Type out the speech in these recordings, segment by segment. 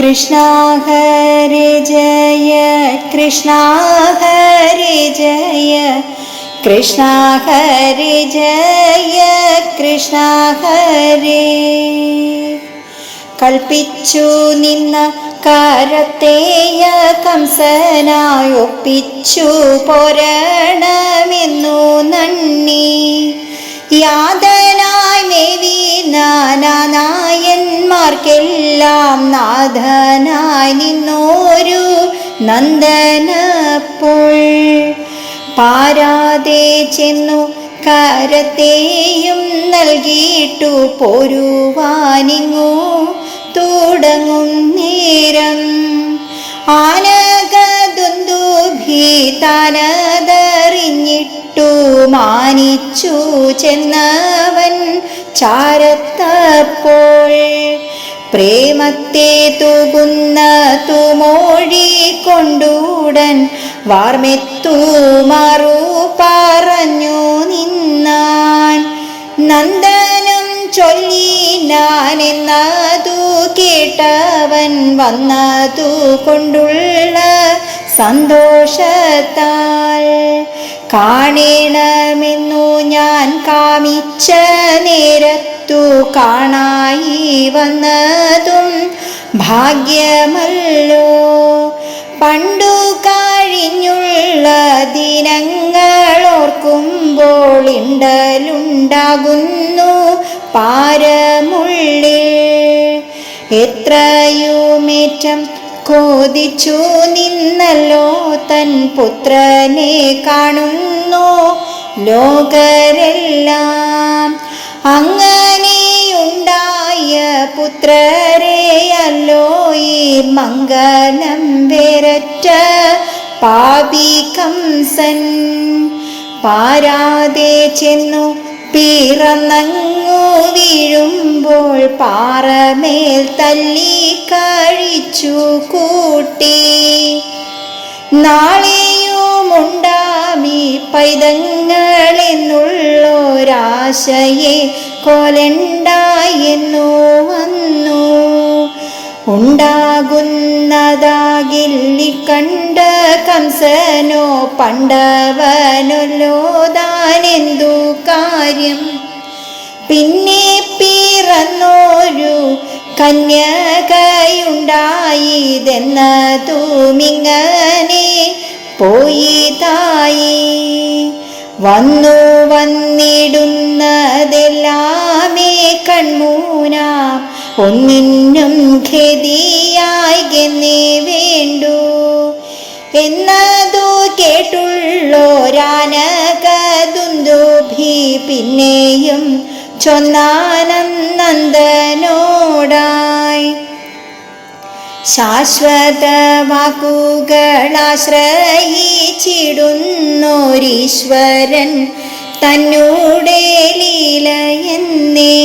കൃഷ്ണ ഹരി ജയ കൃഷ്ണ ഹരി ജയ കൃഷ്ണ ഹരി ജയ കൃഷ്ണ ഹരി. കൽപ്പിച്ചു നിന്ന കരത്തേയ കംസനായൊപ്പിച്ചു പോരണമെന്നു നാനാനായന്മാർക്കെല്ലാം നാഥനായി നിന്നോരു നന്ദനപ്പോൾ. പാരാതെ ചെന്നു കരത്തെയും നൽകിയിട്ടു പോരുവാനിങ്ങു തുടങ്ങും നേരം. ആനകദുന്ദുഭീതാനതറിഞ്ഞിട്ടു മാനിച്ചു ചെന്നവൻ ചാരത്തപ്പോൾ. പ്രേമത്തെ തൂകുന്ന തുമോഴി കൊണ്ടുടൻ വാർമെത്തു മാറു പറഞ്ഞു നിന്നാൻ. നന്ദനം ചൊല്ലി ഞാൻ എന്നതു കേട്ടവൻ വന്നതു കൊണ്ടുള്ള സന്തോഷത്താൽ. കാണണമെന്നു ഞാൻ കാമിച്ച നേരത്തു കാണായി വന്നതും ഭാഗ്യമല്ലോ. പണ്ടു കഴിഞ്ഞുള്ള ദിനങ്ങൾ ഓർക്കുമ്പോൾ ഇണ്ടലുണ്ടാകുന്നു പാരമുള്ളിൽ. എത്രയുമേറ്റം കോതിച്ചു നിന്നല്ലോ തൻ പുത്രനെ കാണുന്നു ലോകരെല്ലാം. അങ്ങനെയുണ്ടായ പുത്രരെയല്ലോ ഈ മംഗലം വേരറ്റ പാപി കംസൻ. പാരാതെ ചെന്നു പിറന്നങ്ങു വീഴുമ്പോൾ പാറമേൽ തല്ലി കഴിച്ചു കൂട്ടി. നാളെയുമുണ്ടാമി പൈതങ്ങളെന്നുള്ളൊരാശയെ കൊലണ്ടായെന്നു വന്നു. ഉണ്ടാകുന്നതാകില്ലി കണ്ട കംസനോ പണ്ടവനല്ലോ താനെന്തു കാര്യം? പിന്നെ പിറന്നോരു കന്യകയുണ്ടായതെന്നതുമിങ്ങനെ പോയി തായി വന്നു വന്നിടുന്നതെല്ലാമേ കൺമൂനാം. ഒന്നിനും ഖേദിയായി ഗന്നേ വേണ്ടു. എന്നതു കേട്ടുള്ളോരാനകതുന്ദുഭി പിന്നെയും ചൊന്നാനന്ദനോടായി. ശാശ്വത വാക്കുകളാശ്രയിച്ചിടുന്നോരീശ്വരൻ തന്നൂടെ ലീലയെന്നേ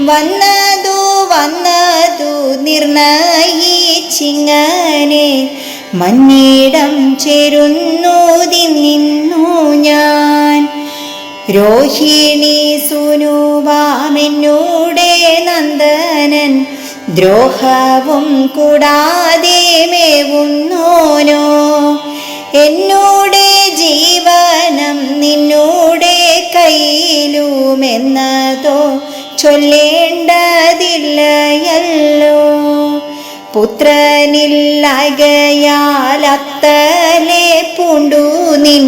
വന്നതു വന്നതു നിർണയിച്ചിങ്ങനെ മഞ്ഞിടം ചേരുന്നു നിന്നു ഞാൻ. രോഹിണി സുനുവാമെന്നൂടെ നന്ദനൻ ദ്രോഹവും കൂടാതെ മേവുന്നോനോ എന്നൂടെ ജീവനം നിന്നൂടെ കയ്യിലുമെന്നതോ ചൊല്ലേണ്ടതില്ലയല്ലോ. പുത്രനില്ലകയാലത്തലെ പൂണ്ടു നിൻ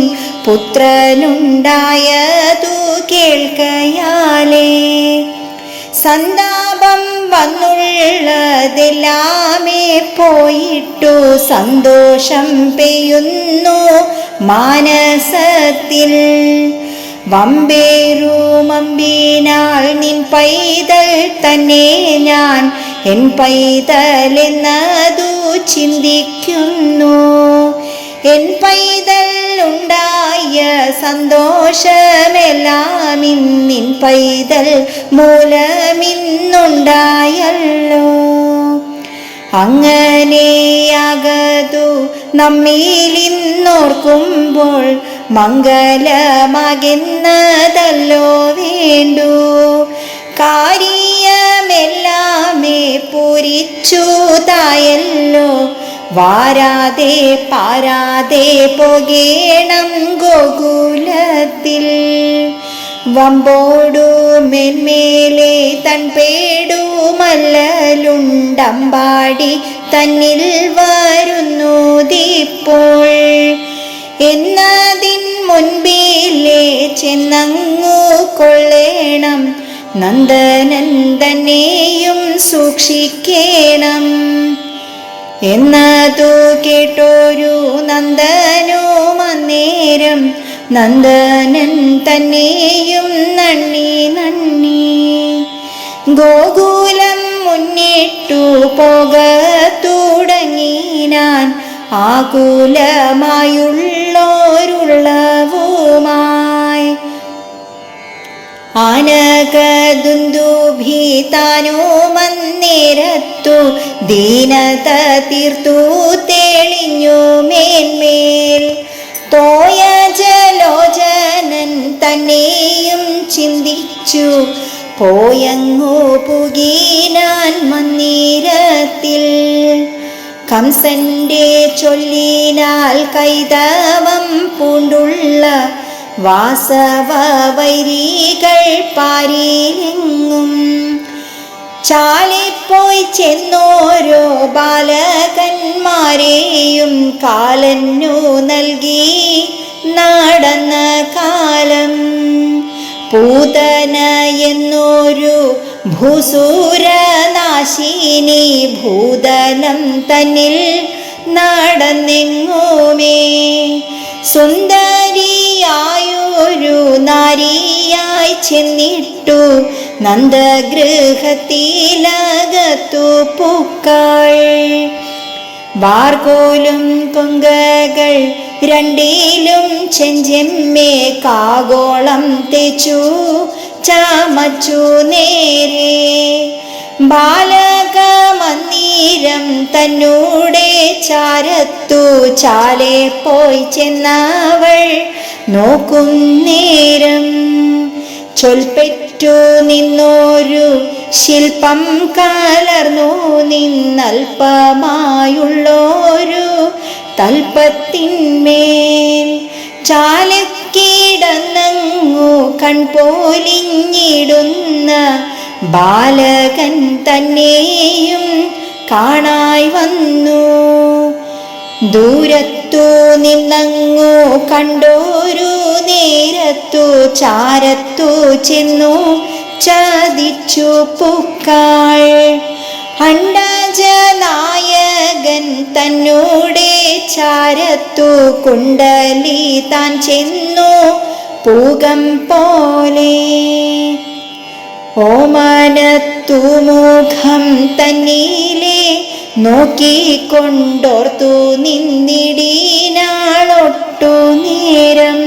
പുത്രനുണ്ടായതു കേൾക്കയാലേ. സന്താപം വന്നുള്ളതെല്ലാമേ പോയിട്ടു സന്തോഷം പെയ്യുന്നു മാനസത്തിൽ. വമ്പേറുമമ്പിനാൾ നിൻ പൈതൽ തന്നെ ഞാൻ എൻ പൈതൽ എന്നതു ചിന്തിക്കുന്നു. എൻ പൈതൽ ഉണ്ടായ സന്തോഷമെല്ലാം ഇന്നിൻ പൈതൽ മൂലമിന്നുണ്ടായല്ലോ. അങ്ങനെയാകതു നമ്മിലിന്നോർക്കുമ്പോൾ മംഗലമാകുന്നതല്ലോ വേണ്ടു. കാര്യമെല്ലാമേ പൂരിച്ചു തായല്ലോ. വാരാതെ പാരാതെ പോകേണം ഗോകുലത്തിൽ. വമ്പോടു മെന്മേലെ തൻ പേടു മല്ലലുണ്ടമ്പാടി തന്നിൽ വരുന്നു ദീപ്പോൾ. എന്നതിൻ മുൻപിലെ ചെന്നങ്ങു കൊള്ളേണം നന്ദനന്ദനെയും സൂക്ഷിക്കേണം. എന്നതു കേട്ടോരു നന്ദനോ അന്നേരം നന്ദനൻ തന്നെയും നണ്ണി നണ്ണി ഗോകുലം മുന്നിട്ടു പോക തുടങ്ങിനാൻ ആകുലമായുള്ളോരുള്ളവുമായി. ആനകദുന്ദുഭീതാനോ മന്നേരത്തു ദീനത തീർത്തു തെളിഞ്ഞു മേന്മേൽ. തോയ ജലോചനൻ തന്നെയും ചിന്തിച്ചു പോയങ്ങോ പുകീനാൻ മന്ദിരത്തിൽ. കംസന്റെ ചൊല്ലിനാൽ കൈതവം പൂണ്ടുള്ള വാസവ വൈരികൾ പാരിലെങ്ങും ചാലിപ്പോയി ചെന്നോരോ ബാലകന്മാരെയും കാലന്നു നൽകി. നടന്ന കാലം പൂതന എന്നൊരു ഭൂസൂരനാശിനി ഭൂതനം തന്നിൽ നടന്നെങ്ങുമേ? സുന്ദരിയായൊരു നാരിയായി ചെന്നിട്ടു. നന്ദഗൃഹത്തിലകത്തു പൂക്കൾ. വാർകോലും കൊങ്കകൾ രണ്ടിലും ചെഞ്ചെമ്മേ കാഗോളം തേച്ചു ചമച്ചു നേരെ. ബാലകമന്ദിരം തന്നൂടെ ചാരത്തു ചാലെ പോയി ചെന്നവൾ. നോക്കും നേരം ചൊൽപ്പെറ്റു നിന്നോരു ശില്പം കലർന്നു നിന്നൽപമായുള്ളോരു തൽപ്പത്തിന്മേൽ ചാലക്കിടന്നങ്ങു കൺപോലിഞ്ഞിടുന്ന ബാലകൻ തന്നെയും കാണായി വന്നു. ദൂരത്തു നിന്നങ്ങു കണ്ടോരു നേരത്തു ചാരത്തു ചെന്നു ചതിച്ചു പൂക്കാൾ. അണ്ടജനായകൻ തന്നോടെ ചാരത്തു കുണ്ടലി താൻ ചെന്നു പൂകം പോലെ. ഓമാനത്തു മുഖം തന്നീലെ നോക്കിക്കൊണ്ടോർത്തു നിന്നിടീനാളൊട്ടു നേരം.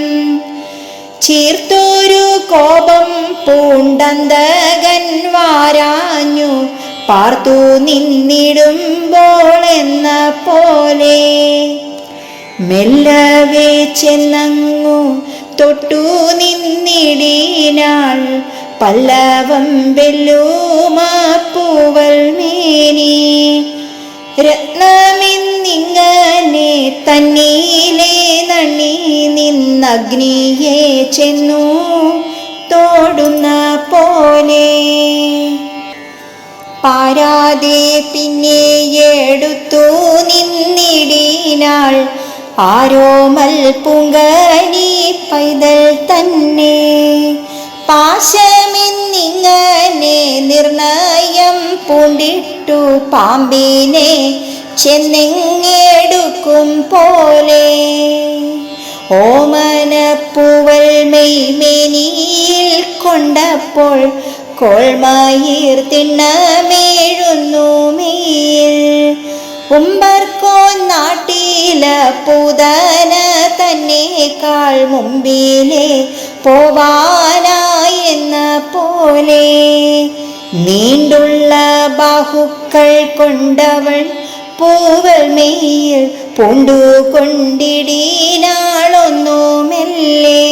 ചീർത്തൊരു കോപം പൂണ്ടന്തകൻ വാരാഞ്ഞു. പാർത്തു നിന്നിടുമ്പോൾ എന്ന പോലെ. മെല്ലവേ ചെന്നങ്ങു തൊട്ടു നിന്നിടീനാൾ. പല്ലവം വെല്ലുമാപ്പൂവൽ മേനി. രത്നമെന്നിങ്ങനെ തന്നീലെ നണി നിന്നഗ്നിയെ ചെന്നു തോടുന്ന പോലെ. പാരാതെ പിന്നെ എടുത്തു നിന്നിടിനാൾ ആരോമൽ പൂങ്കനി പൈതൽ തന്നെ. പാശമെന്നിങ്ങനെ നിർണയം പൂണ്ടിട്ടു പാമ്പിനെ ചെന്നെങ്ങെടുക്കും പോലെ. ഓമനപ്പൂവൽ മെയ്മേനിയിൽ കൊണ്ടപ്പോൾ കോൾമയിർ തിണ്ണമേഴുന്നു മേൽ. ഉമ്പർക്കോ നാട്ടില പൂതന തന്നേക്കാൾ മുമ്പിലെ പോവാനായെന്ന പോലെ. നീണ്ടുള്ള ബാഹുക്കൾ കൊണ്ടവൾ പൂവൽ മെയ്യിൽ പൂണ്ടുകൊണ്ടിടീനാളൊന്നു മെല്ലെ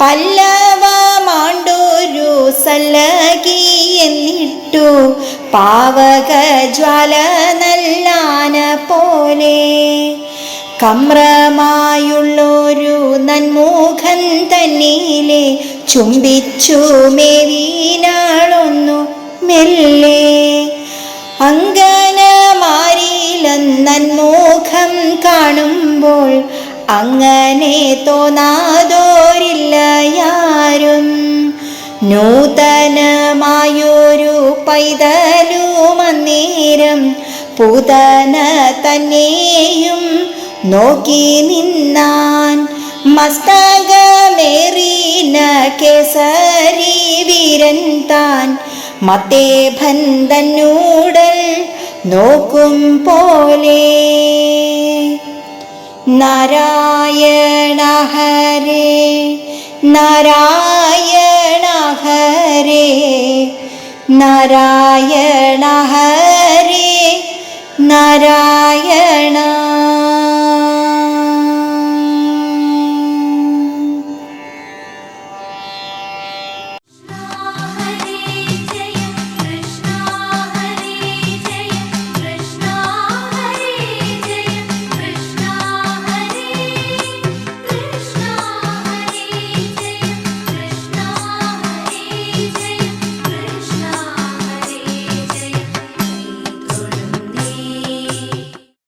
പല്ലവ മാണ്ടൂരു സല്ലകി എന്നിട്ടു പാവക ജ്വാല നല്ലാന പോലെ. കമ്രമായുള്ളൊരു നന്മൂഖൻ തന്നിലെ ചുംബിച്ചു മേവീനാളൊന്നു മെല്ലെ. അങ്കനമാരിലന്നോഖം കാണുമ്പോൾ അങ്ങനെ തോന്നാതോരില്ല യാരും. നൂതനമായൊരു പൈതലുമന്നേരം പുതന തന്നെയും നോക്കി നിന്നാൻ മസ്തകമേറിന കേസരി വീരൻ താൻ മത്തേ ബന്ധനൂടൽ നോക്കും പോലെ. നാരായണ ഹരേ നാരായണ ഹരേ നാരായണ ഹരേ നാരായണ